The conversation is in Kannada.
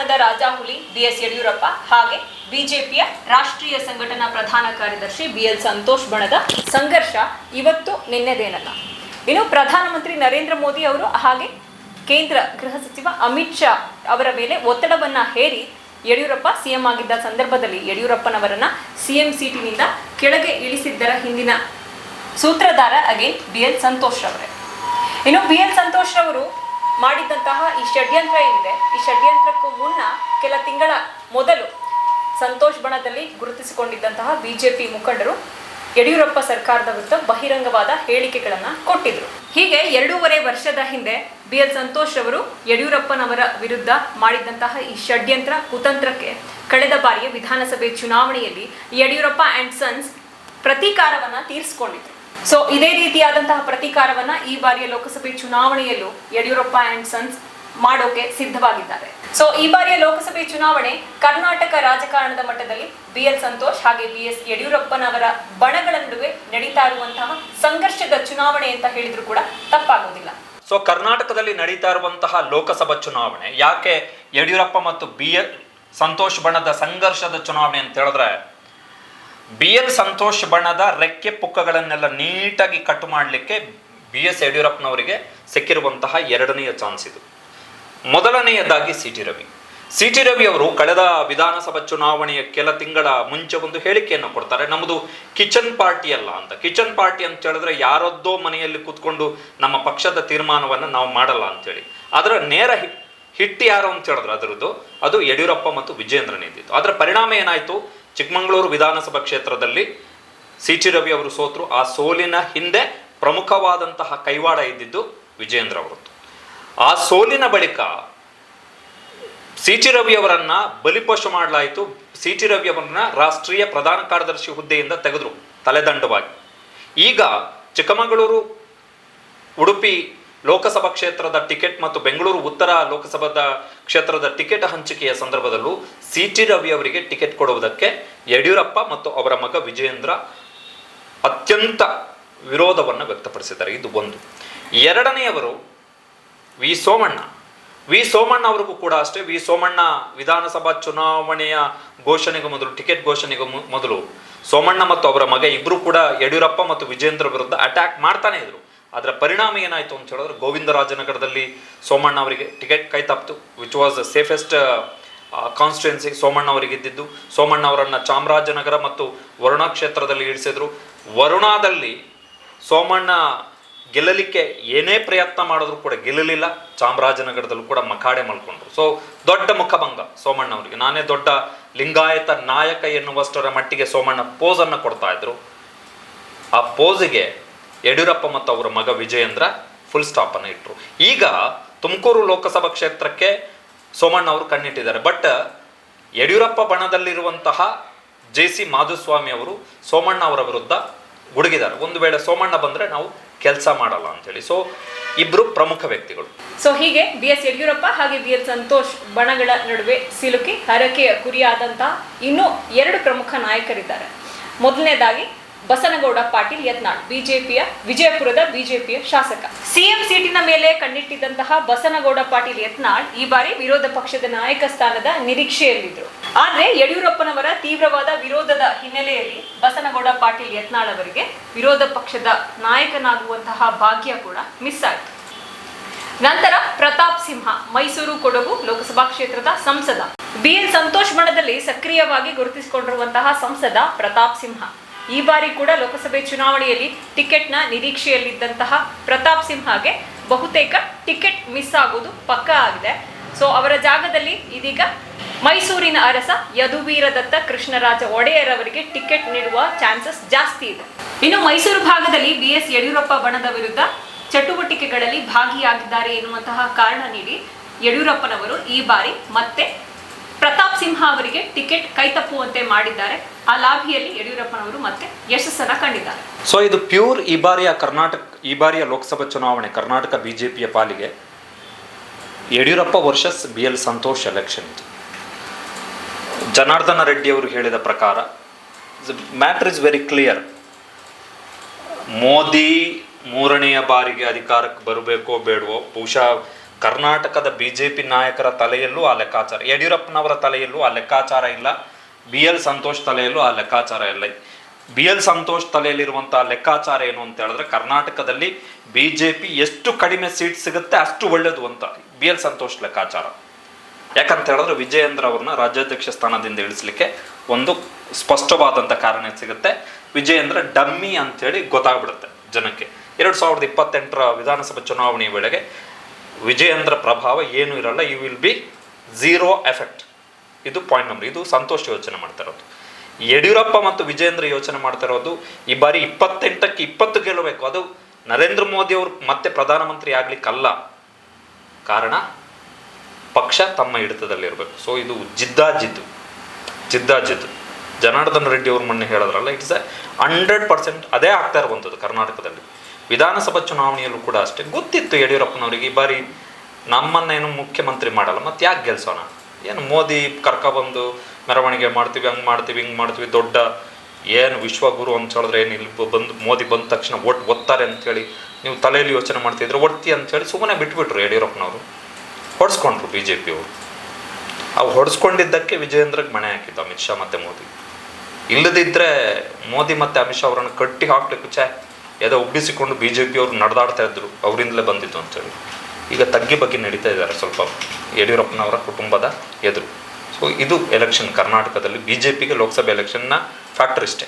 ರಾಜಕಾರಣದ ರಾಜಾಹುಲಿ ಬಿಎಸ್ ಯಡಿಯೂರಪ್ಪ ಹಾಗೆ ಬಿಜೆಪಿಯ ರಾಷ್ಟ್ರೀಯ ಸಂಘಟನಾ ಪ್ರಧಾನ ಕಾರ್ಯದರ್ಶಿ ಬಿಎಲ್ ಸಂತೋಷ್ ಬಣದ ಸಂಘರ್ಷ ಇವತ್ತು ನಿನ್ನೆದೇನಲ್ಲ. ಇನ್ನು ಪ್ರಧಾನಮಂತ್ರಿ ನರೇಂದ್ರ ಮೋದಿ ಅವರು ಹಾಗೆ ಕೇಂದ್ರ ಗೃಹ ಸಚಿವ ಅಮಿತ್ ಶಾ ಅವರ ಮೇಲೆ ಒತ್ತಡವನ್ನ ಹೇರಿ ಯಡಿಯೂರಪ್ಪ ಸಿಎಂ ಆಗಿದ್ದ ಸಂದರ್ಭದಲ್ಲಿ ಯಡಿಯೂರಪ್ಪನವರನ್ನ ಸಿಎಂ ಸೀಟಿನಿಂದ ಕೆಳಗೆ ಇಳಿಸಿದ್ದರ ಹಿಂದಿನ ಸೂತ್ರಧಾರ ಅಗೇನ್ ಬಿ ಎಲ್ ಸಂತೋಷ್ ಅವರೇ ಇನ್ನು ಬಿ ಎಲ್ ಸಂತೋಷ್ ರವರು ಮಾಡಿದಂತಹ ಈ ಷಡ್ಯಂತ್ರ ಏನಿದೆ? ಈ ಷಡ್ಯಂತ್ರಕ್ಕೂ ಮುನ್ನ ಕೆಲ ತಿಂಗಳ ಮೊದಲು ಸಂತೋಷ್ ಬಣದಲ್ಲಿ ಗುರುತಿಸಿಕೊಂಡಿದ್ದಂತಹ ಬಿಜೆಪಿ ಮುಖಂಡರು ಯಡಿಯೂರಪ್ಪ ಸರ್ಕಾರದ ವಿರುದ್ಧ ಬಹಿರಂಗವಾದ ಹೇಳಿಕೆಗಳನ್ನ ಕೊಟ್ಟಿದ್ರು. ಹೀಗೆ ಎರಡೂವರೆ ವರ್ಷದ ಹಿಂದೆ ಬಿ ಎಲ್ ಸಂತೋಷ್ ಅವರು ಯಡಿಯೂರಪ್ಪನವರ ವಿರುದ್ಧ ಮಾಡಿದಂತಹ ಈ ಷಡ್ಯಂತ್ರ ಕುತಂತ್ರಕ್ಕೆ ಕಳೆದ ಬಾರಿಯ ವಿಧಾನಸಭೆ ಚುನಾವಣೆಯಲ್ಲಿ ಯಡಿಯೂರಪ್ಪ ಆ್ಯಂಡ್ ಸನ್ಸ್ ಪ್ರತೀಕಾರವನ್ನು ತೀರಿಸಿಕೊಂಡಿದ್ರು. ಸೊ ಇದೇ ರೀತಿಯಾದಂತಹ ಪ್ರತೀಕಾರವನ್ನ ಈ ಬಾರಿಯ ಲೋಕಸಭೆ ಚುನಾವಣೆಯಲ್ಲೂ ಯಡಿಯೂರಪ್ಪ ಅಂಡ್ ಸನ್ಸ್ ಮಾಡೋಕೆ ಸಿದ್ಧವಾಗಿದ್ದಾರೆ. ಸೊ ಈ ಬಾರಿಯ ಲೋಕಸಭೆ ಚುನಾವಣೆ ಕರ್ನಾಟಕ ರಾಜಕಾರಣದ ಮಟ್ಟದಲ್ಲಿ ಬಿ ಎಲ್ ಸಂತೋಷ್ ಹಾಗೆ ಬಿ ಎಸ್ ಯಡಿಯೂರಪ್ಪನವರ ಬಣಗಳ ನಡುವೆ ನಡೀತಾ ಇರುವಂತಹ ಸಂಘರ್ಷದ ಚುನಾವಣೆ ಅಂತ ಹೇಳಿದ್ರು ಕೂಡ ತಪ್ಪಾಗೋದಿಲ್ಲ. ಸೊ ಕರ್ನಾಟಕದಲ್ಲಿ ನಡೀತಾ ಇರುವಂತಹ ಲೋಕಸಭಾ ಚುನಾವಣೆ ಯಾಕೆ ಯಡಿಯೂರಪ್ಪ ಮತ್ತು ಬಿ ಎಲ್ ಸಂತೋಷ್ ಬಣದ ಸಂಘರ್ಷದ ಚುನಾವಣೆ ಅಂತ ಹೇಳಿದ್ರೆ ಬಿ ಎಲ್ ಸಂತೋಷ್ ಬಣದ ರೆಕ್ಕೆ ಪುಕ್ಕಗಳನ್ನೆಲ್ಲ ನೀಟಾಗಿ ಕಟ್ ಮಾಡಲಿಕ್ಕೆ ಬಿ ಎಸ್ ಯಡಿಯೂರಪ್ಪನವರಿಗೆ ಸಿಕ್ಕಿರುವಂತಹ ಎರಡನೆಯ ಚಾನ್ಸ್ ಇದು. ಮೊದಲನೆಯದಾಗಿ C T Ravi. C T Ravi ಅವರು ಕಳೆದ ವಿಧಾನಸಭಾ ಚುನಾವಣೆಯ ಕೆಲ ತಿಂಗಳ ಮುಂಚೆ ಒಂದು ಹೇಳಿಕೆಯನ್ನು ಕೊಡ್ತಾರೆ. ನಮ್ಮದು ಕಿಚನ್ ಪಾರ್ಟಿ ಅಲ್ಲ ಅಂತ. ಕಿಚನ್ ಪಾರ್ಟಿ ಅಂತ ಹೇಳಿದ್ರೆ ಯಾರದ್ದೋ ಮನೆಯಲ್ಲಿ ಕೂತ್ಕೊಂಡು ನಮ್ಮ ಪಕ್ಷದ ತೀರ್ಮಾನವನ್ನು ನಾವು ಮಾಡಲ್ಲ ಅಂತೇಳಿ. ಅದರ ನೇರ ಹಿಟ್ ಯಾರು ಅಂತ ಹೇಳಿದ್ರೆ ಅದರದ್ದು, ಅದು ಯಡಿಯೂರಪ್ಪ ಮತ್ತು ವಿಜಯೇಂದ್ರನಿದ್ದಿತ್ತು ಅದರ ಪರಿಣಾಮ ಏನಾಯಿತು? ಚಿಕ್ಕಮಗಳೂರು ವಿಧಾನಸಭಾ ಕ್ಷೇತ್ರದಲ್ಲಿ ಸಿ ಟಿ ರವಿ ಅವರು ಸೋತರು. ಆ ಸೋಲಿನ ಹಿಂದೆ ಪ್ರಮುಖವಾದಂತಹ ಕೈವಾಡ ಇದ್ದಿದ್ದು ವಿಜಯೇಂದ್ರ ಅವರದ್ದು ಆ ಸೋಲಿನ ಬಳಿಕ ಸಿ ಟಿ ರವಿ ಅವರನ್ನ ಬಲಿಪಶು ಮಾಡಲಾಯಿತು. ಸಿ ಟಿ ರವಿ ಅವರನ್ನ ರಾಷ್ಟ್ರೀಯ ಪ್ರಧಾನ ಕಾರ್ಯದರ್ಶಿ ಹುದ್ದೆಯಿಂದ ತೆಗೆದರು, ತಲೆದಂಡವಾಗಿ. ಈಗ ಚಿಕ್ಕಮಗಳೂರು ಉಡುಪಿ ಲೋಕಸಭಾ ಕ್ಷೇತ್ರದ ಟಿಕೆಟ್ ಮತ್ತು ಬೆಂಗಳೂರು ಉತ್ತರ ಲೋಕಸಭಾದ ಕ್ಷೇತ್ರದ ಟಿಕೆಟ್ ಹಂಚಿಕೆಯ ಸಂದರ್ಭದಲ್ಲೂ ಸಿ ಟಿ ರವಿ ಅವರಿಗೆ ಟಿಕೆಟ್ ಕೊಡುವುದಕ್ಕೆ ಯಡಿಯೂರಪ್ಪ ಮತ್ತು ಅವರ ಮಗ ವಿಜಯೇಂದ್ರ ಅತ್ಯಂತ ವಿರೋಧವನ್ನು ವ್ಯಕ್ತಪಡಿಸಿದ್ದಾರೆ. ಇದು ಒಂದು. ಎರಡನೆಯವರು ವಿ. ಸೋಮಣ್ಣ. ವಿ. ಸೋಮಣ್ಣ ಅವರಿಗೂ ಕೂಡ ಅಷ್ಟೇ. ವಿ. ಸೋಮಣ್ಣ ವಿಧಾನಸಭಾ ಚುನಾವಣೆಯ ಘೋಷಣೆಗೂ ಮೊದಲು, ಟಿಕೆಟ್ ಘೋಷಣೆಗೂ ಮೊದಲು ಸೋಮಣ್ಣ ಮತ್ತು ಅವರ ಮಗ ಇಬ್ಬರು ಕೂಡ ಯಡಿಯೂರಪ್ಪ ಮತ್ತು ವಿಜೇಂದ್ರ ವಿರುದ್ಧ ಅಟ್ಯಾಕ್ ಮಾಡ್ತಾನೆ ಇದ್ರು. ಅದರ ಪರಿಣಾಮ ಏನಾಯಿತು ಅಂತ ಹೇಳಿದ್ರೆ ಗೋವಿಂದರಾಜನಗರದಲ್ಲಿ ಸೋಮಣ್ಣ ಅವರಿಗೆ ಟಿಕೆಟ್ ಕೈ ತಪ್ಪಿತು which was the safest constituency Somanna ಅವರಿಗೆ ಇದ್ದಿದ್ದು. ಸೋಮಣ್ಣ ಅವರನ್ನು ಚಾಮರಾಜನಗರ ಮತ್ತು ವರುಣಾ ಕ್ಷೇತ್ರದಲ್ಲಿ ಇಳಿಸಿದ್ರು. ವರುಣಾದಲ್ಲಿ ಸೋಮಣ್ಣ ಗೆಲ್ಲಲಿಕ್ಕೆ ಏನೇ ಪ್ರಯತ್ನ ಮಾಡಿದ್ರು ಕೂಡ ಗೆಲ್ಲಲಿಲ್ಲ. ಚಾಮರಾಜನಗರದಲ್ಲೂ ಕೂಡ ಮಖಾಡೆ ಮಲ್ಕೊಂಡ್ರು. ಸೊ ದೊಡ್ಡ ಮುಖಭಂಗ ಸೋಮಣ್ಣ ಅವರಿಗೆ. ನಾನೇ ದೊಡ್ಡ ಲಿಂಗಾಯತ ನಾಯಕ ಎನ್ನುವಷ್ಟರ ಮಟ್ಟಿಗೆ ಸೋಮಣ್ಣ ಪೋಸನ್ನು ಕೊಡ್ತಾ ಇದ್ರು. ಆ ಪೋಸಿಗೆ ಯಡಿಯೂರಪ್ಪ ಮತ್ತು ಅವರ ಮಗ ವಿಜಯೇಂದ್ರ ಫುಲ್ ಸ್ಟಾಪ್ ಅನ್ನು ಇಟ್ಟರು ಈಗ ತುಮಕೂರು ಲೋಕಸಭಾ ಕ್ಷೇತ್ರಕ್ಕೆ ಸೋಮಣ್ಣ ಅವರು ಕಣ್ಣಿಟ್ಟಿದ್ದಾರೆ. ಬಟ್ ಯಡಿಯೂರಪ್ಪ ಬಣದಲ್ಲಿರುವಂತಹ ಜೆ ಸಿ ಮಾಧುಸ್ವಾಮಿ ಅವರು ಸೋಮಣ್ಣ ಅವರ ವಿರುದ್ಧ ಗುಡುಗಿದ್ದಾರೆ. ಒಂದು ವೇಳೆ ಸೋಮಣ್ಣ ಬಂದರೆ ನಾವು ಕೆಲಸ ಮಾಡಲ್ಲ ಅಂತೇಳಿ. ಸೊ ಇಬ್ಬರು ಪ್ರಮುಖ ವ್ಯಕ್ತಿಗಳು. ಸೊ ಹೀಗೆ ಬಿ ಎಸ್ ಯಡಿಯೂರಪ್ಪ ಹಾಗೆ ಬಿ ಎಸ್ ಸಂತೋಷ್ ಬಣಗಳ ನಡುವೆ ಸಿಲುಕಿ, ಹರಕೆಯ ಗುರಿಯಾದಂತಹ ಇನ್ನೂ ಎರಡು ಪ್ರಮುಖ ನಾಯಕರಿದ್ದಾರೆ. ಮೊದಲನೇದಾಗಿ ಬಸನಗೌಡ ಪಾಟೀಲ್ ಯತ್ನಾಳ್, ಬಿಜೆಪಿಯ ವಿಜಯಪುರದ ಬಿಜೆಪಿಯ ಶಾಸಕ. ಸಿಎಂ ಸೀಟಿನ ಮೇಲೆ ಕಣ್ಣಿಟ್ಟಿದ್ದಂತಹ ಬಸನಗೌಡ ಪಾಟೀಲ್ ಯತ್ನಾಳ್ ಈ ಬಾರಿ ವಿರೋಧ ಪಕ್ಷದ ನಾಯಕ ಸ್ಥಾನದ ನಿರೀಕ್ಷೆಯಲ್ಲಿದ್ದರು ಆದ್ರೆ ಯಡಿಯೂರಪ್ಪನವರ ತೀವ್ರವಾದ ವಿರೋಧದ ಹಿನ್ನೆಲೆಯಲ್ಲಿ ಬಸನಗೌಡ ಪಾಟೀಲ್ ಯತ್ನಾಳ್ ಅವರಿಗೆ ವಿರೋಧ ಪಕ್ಷದ ನಾಯಕನಾಗುವಂತಹ ಭಾಗ್ಯ ಕೂಡ ಮಿಸ್ ಆಯಿತು. ನಂತರ ಪ್ರತಾಪ್ ಸಿಂಹ, ಮೈಸೂರು ಕೊಡಗು ಲೋಕಸಭಾ ಕ್ಷೇತ್ರದ ಸಂಸದ. ಬಿಎಲ್ ಸಂತೋಷ್ ಬಣದಲ್ಲಿ ಸಕ್ರಿಯವಾಗಿ ಗುರುತಿಸಿಕೊಂಡಿರುವಂತಹ ಸಂಸದ ಪ್ರತಾಪ್ ಸಿಂಹ. ಈ ಬಾರಿ ಕೂಡ ಲೋಕಸಭೆ ಚುನಾವಣೆಯಲ್ಲಿ ಟಿಕೆಟ್ನ ನಿರೀಕ್ಷೆಯಲ್ಲಿದ್ದಂತಹ ಪ್ರತಾಪ್ ಸಿಂಹಗೆ ಬಹುತೇಕ ಟಿಕೆಟ್ ಮಿಸ್ ಆಗೋದು ಪಕ್ಕಾ ಆಗಿದೆ. ಸೊ ಅವರ ಜಾಗದಲ್ಲಿ ಇದೀಗ ಮೈಸೂರಿನ ಅರಸ ಯದುವೀರ ದತ್ತ ಕೃಷ್ಣರಾಜ ಒಡೆಯರ್ ಅವರಿಗೆ ಟಿಕೆಟ್ ನೀಡುವ ಚಾನ್ಸಸ್ ಜಾಸ್ತಿ ಇದೆ. ಇನ್ನು ಮೈಸೂರು ಭಾಗದಲ್ಲಿ ಬಿ ಎಸ್ ಯಡಿಯೂರಪ್ಪ ಬಣದ ವಿರುದ್ಧ ಚಟುವಟಿಕೆಗಳಲ್ಲಿ ಭಾಗಿಯಾಗಿದ್ದಾರೆ ಎನ್ನುವಂತಹ ಕಾರಣ ನೀಡಿ ಯಡಿಯೂರಪ್ಪನವರು ಈ ಬಾರಿ ಮತ್ತೆ ಪ್ರತಾಪ್ ಸಿಂಹ ಅವರಿಗೆ ಟಿಕೆಟ್ ಕೈತಪ್ಪುವಂತೆ ಮಾಡಿದ್ದಾರೆ. ಆ ಲಾಭಿಯಲ್ಲಿ ಯಡಿಯೂರಪ್ಪನವರು ಮತ್ತೆ ಯಶಸ್ಸನ್ನ ಕಂಡಿದ್ದಾರೆ. ಸೊ ಇದು ಪ್ಯೂರ್ ಈ ಬಾರಿಯ ಕರ್ನಾಟಕ, ಈ ಬಾರಿಯ ಲೋಕಸಭಾ ಚುನಾವಣೆ, ಕರ್ನಾಟಕ ಬಿಜೆಪಿಯ ಪಾಲಿಗೆ Yediyurappa versus B L Santhosh election ಇದು. ಜನಾರ್ದನ ರೆಡ್ಡಿ ಅವರು ಹೇಳಿದ ಪ್ರಕಾರ matter is very clear Modi ಮೂರನೆಯ ಬಾರಿಗೆ ಅಧಿಕಾರಕ್ಕೆ ಬರಬೇಕೋ ಬೇಡವೋ, ಬಹುಶಃ ಕರ್ನಾಟಕದ ಬಿ ಜೆ ಪಿ ನಾಯಕರ ತಲೆಯಲ್ಲೂ ಆ ಲೆಕ್ಕಾಚಾರ, ಯಡಿಯೂರಪ್ಪನವರ ತಲೆಯಲ್ಲೂ ಆ ಲೆಕ್ಕಾಚಾರ ಇಲ್ಲ, ಬಿ ಎಲ್ ಸಂತೋಷ್ ತಲೆಯಲ್ಲೂ ಆ ಲೆಕ್ಕಾಚಾರ ಇಲ್ಲ. ಬಿ ಎಲ್ ಸಂತೋಷ್ ತಲೆಯಲ್ಲಿರುವಂತಹ ಲೆಕ್ಕಾಚಾರ ಏನು ಅಂತ ಹೇಳಿದ್ರೆ, ಕರ್ನಾಟಕದಲ್ಲಿ ಬಿ ಜೆ ಪಿ ಎಷ್ಟು ಕಡಿಮೆ ಸೀಟ್ ಸಿಗುತ್ತೆ ಅಷ್ಟು ಒಳ್ಳೇದು ಅಂತ ಬಿ ಎಲ್ ಸಂತೋಷ್ ಲೆಕ್ಕಾಚಾರ. ಯಾಕಂತ ಹೇಳಿದ್ರೆ ವಿಜಯೇಂದ್ರ ಅವ್ರನ್ನ ರಾಜ್ಯಾಧ್ಯಕ್ಷ ಸ್ಥಾನದಿಂದ ಇಳಿಸ್ಲಿಕ್ಕೆ ಒಂದು ಸ್ಪಷ್ಟವಾದಂಥ ಕಾರಣ ಸಿಗುತ್ತೆ. ವಿಜಯೇಂದ್ರ ಡಮ್ಮಿ ಅಂತೇಳಿ ಗೊತ್ತಾಗ್ಬಿಡುತ್ತೆ ಜನಕ್ಕೆ. ಎರಡು ಸಾವಿರದ ಇಪ್ಪತ್ತೆಂಟರ ವಿಧಾನಸಭಾ ಚುನಾವಣೆಯ ವೇಳೆಗೆ ವಿಜಯೇಂದ್ರ ಪ್ರಭಾವ ಏನೂ ಇರಲ್ಲ you will be zero effect ಇದು ಪಾಯಿಂಟ್ ನಂಬರ್ ಇದು ಸಂತೋಷ್ ಯೋಚನೆ ಮಾಡ್ತಾ ಇರೋದು. ಯಡಿಯೂರಪ್ಪ ಮತ್ತು ವಿಜಯೇಂದ್ರ ಯೋಚನೆ ಮಾಡ್ತಾ ಇರೋದು, ಈ ಬಾರಿ ಇಪ್ಪತ್ತೆಂಟಕ್ಕೆ ಇಪ್ಪತ್ತು ಗೆಲ್ಲಬೇಕು. ಅದು ನರೇಂದ್ರ ಮೋದಿ ಅವರು ಮತ್ತೆ ಪ್ರಧಾನಮಂತ್ರಿ ಆಗ್ಲಿಕ್ಕಲ್ಲ. ಕಾರಣ, ಪಕ್ಷ ತಮ್ಮ ಹಿಡಿತದಲ್ಲಿರಬೇಕು ಸೊ ಇದು ಜಿದ್ದಾಜಿದ್ದು. ಜಿದ್ದಾಜಿದ್ದು. ಜನಾರ್ದನ್ ರೆಡ್ಡಿ ಅವ್ರ ಮೊನ್ನೆ ಹೇಳಿದ್ರಲ್ಲ ಇಟ್ಸ್ ಎ ಹಂಡ್ರೆಡ್ ಪರ್ಸೆಂಟ್ ಅದೇ ಆಗ್ತಾ ಇರುವಂಥದ್ದು ಕರ್ನಾಟಕದಲ್ಲಿ. ವಿಧಾನಸಭಾ ಚುನಾವಣೆಯಲ್ಲೂ ಕೂಡ ಅಷ್ಟೇ. ಗೊತ್ತಿತ್ತು ಯಡಿಯೂರಪ್ಪನವರಿಗೆ ಈ ಬಾರಿ ನಮ್ಮನ್ನೇನು ಮುಖ್ಯಮಂತ್ರಿ ಮಾಡಲ್ಲ, ಮತ್ತೆ ಯಾಕೆ ಗೆಲ್ಸೋಣ? ಏನು ಮೋದಿ ಕರ್ಕೊಬಂದು ಮೆರವಣಿಗೆ ಮಾಡ್ತೀವಿ, ಹಂಗೆ ಮಾಡ್ತೀವಿ, ಹಿಂಗೆ ಮಾಡ್ತೀವಿ, ದೊಡ್ಡ ಏನು ವಿಶ್ವಗುರು ಅಂತ ಹೇಳಿದ್ರೆ ಏನು ಇಲ್ಲಿ ಬಂದು ಮೋದಿ ಬಂದ ತಕ್ಷಣ ಒಟ್ಟು ಒತ್ತಾರೆ ಅಂತೇಳಿ ನೀವು ತಲೆಯಲ್ಲಿ ಯೋಚನೆ ಮಾಡ್ತಿದ್ರೆ ಒಡ್ತಿ ಅಂತೇಳಿ ಸುಮ್ಮನೆ ಬಿಟ್ಬಿಟ್ರು ಯಡಿಯೂರಪ್ಪನವರು. ಹೊಡ್ಸ್ಕೊಂಡ್ರು ಬಿ ಜೆ ಪಿಯವರು ಅವು ಹೊಡೆಸ್ಕೊಂಡಿದ್ದಕ್ಕೆ ವಿಜಯೇಂದ್ರಗೆ ಮಣೆ ಹಾಕಿದ್ದು ಅಮಿತ್ ಶಾ ಮತ್ತು ಮೋದಿ. ಇಲ್ಲದಿದ್ದರೆ ಮೋದಿ ಮತ್ತು ಅಮಿತ್ ಶಾ ಅವರನ್ನು ಕಟ್ಟಿ ಹಾಕ್ಲಿಕ್ಕೆ ಛೇ ಎದೆ ಒಬ್ಬಿಸಿಕೊಂಡು ಬಿ ಜೆ ಪಿಯವರು ನಡೆದಾಡ್ತಾ ಇದ್ದರು ಅವರಿಂದಲೇ ಬಂದಿದ್ದು ಅಂತೇಳಿ ಈಗ ತಗ್ಗಿ ಬಗ್ಗೆ ನಡೀತಾ ಇದ್ದಾರೆ ಸ್ವಲ್ಪ ಯಡಿಯೂರಪ್ಪನವರ ಕುಟುಂಬದ ಎದುರು. ಸೊ ಇದು ಎಲೆಕ್ಷನ್ ಕರ್ನಾಟಕದಲ್ಲಿ ಬಿ ಜೆ ಪಿಗೆ ಲೋಕಸಭೆ ಎಲೆಕ್ಷನ್ನ ಫ್ಯಾಕ್ಟರ್ ಇಷ್ಟೇ.